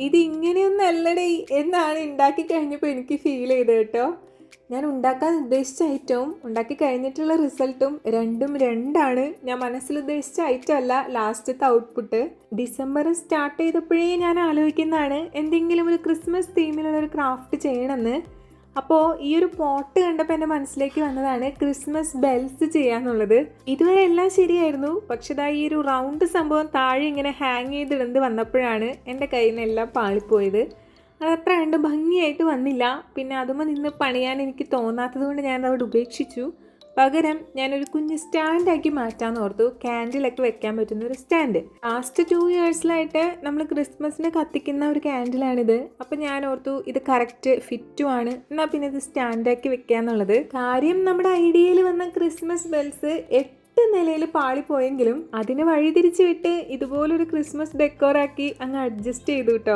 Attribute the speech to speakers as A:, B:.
A: ഇത് ഇങ്ങനെയൊന്നും അല്ലടേ എന്നാണ് ഉണ്ടാക്കി കഴിഞ്ഞപ്പോൾ എനിക്ക് ഫീൽ ചെയ്തത് കേട്ടോ. ഞാൻ ഉണ്ടാക്കാൻ ഉദ്ദേശിച്ച ഐറ്റവും ഉണ്ടാക്കി കഴിഞ്ഞിട്ടുള്ള റിസൾട്ടും രണ്ടും രണ്ടാണ് ഞാൻ മനസ്സിൽ ഉദ്ദേശിച്ച ഐറ്റം അല്ല ലാസ്റ്റത്തെ ഔട്ട്പുട്ട് ഡിസംബർ സ്റ്റാർട്ട് ചെയ്തപ്പോഴേ ഞാൻ ആലോചിക്കുന്നതാണ് എന്തെങ്കിലും ഒരു ക്രിസ്മസ് തീമിലുള്ള ഒരു ക്രാഫ്റ്റ് ചെയ്യണമെന്ന്. അപ്പോൾ ഈ ഒരു പോട്ട് കണ്ടപ്പോൾ എന്റെ മനസ്സിലേക്ക് വന്നതാണ് ക്രിസ്മസ് ബെൽസ് ചെയ്യാന്നുള്ളത്. ഇതുവരെ എല്ലാം ശരിയായിരുന്നു. പക്ഷെ ഇതാ ഈ ഒരു റൗണ്ട് സംഭവം താഴെ ഇങ്ങനെ ഹാങ് ചെയ്തിടന്ന് വന്നപ്പോഴാണ് എന്റെ കയ്യിൽ നിന്ന് എല്ലാം പാളിപ്പോയത്. അതത്ര കണ്ട് ഭംഗിയായിട്ട് വന്നില്ല. പിന്നെ അതുമ്പോൾ നിന്ന് പണിയാൻ എനിക്ക് തോന്നാത്തത് കൊണ്ട് ഞാൻ അവിടെ ഉപേക്ഷിച്ചു. പകരം ഞാനൊരു കുഞ്ഞ് സ്റ്റാൻഡാക്കി മാറ്റാമെന്ന് ഓർത്തു. ക്യാൻഡിലൊക്കെ വെക്കാൻ പറ്റുന്ന ഒരു സ്റ്റാൻഡ്. ലാസ്റ്റ് ടു ഇയേഴ്സിലായിട്ട് നമ്മൾ ക്രിസ്മസിന് കത്തിക്കുന്ന ഒരു ക്യാൻഡിലാണിത് അപ്പം ഞാൻ ഓർത്തു ഇത് കറക്റ്റ് ഫിറ്റും ആണ് എന്നാൽ പിന്നെ ഇത് സ്റ്റാൻഡാക്കി വെക്കാന്നുള്ളത്. കാര്യം നമ്മുടെ ഐഡിയയിൽ വന്ന ക്രിസ്മസ് ബെൽസ് എട്ട് നിലയിൽ പാളിപ്പോയെങ്കിലും അതിന് വഴിതിരിച്ച് വിട്ട് ഇതുപോലൊരു ക്രിസ്മസ് ഡെക്കോറാക്കി അങ്ങ് അഡ്ജസ്റ്റ് ചെയ്തു കേട്ടോ.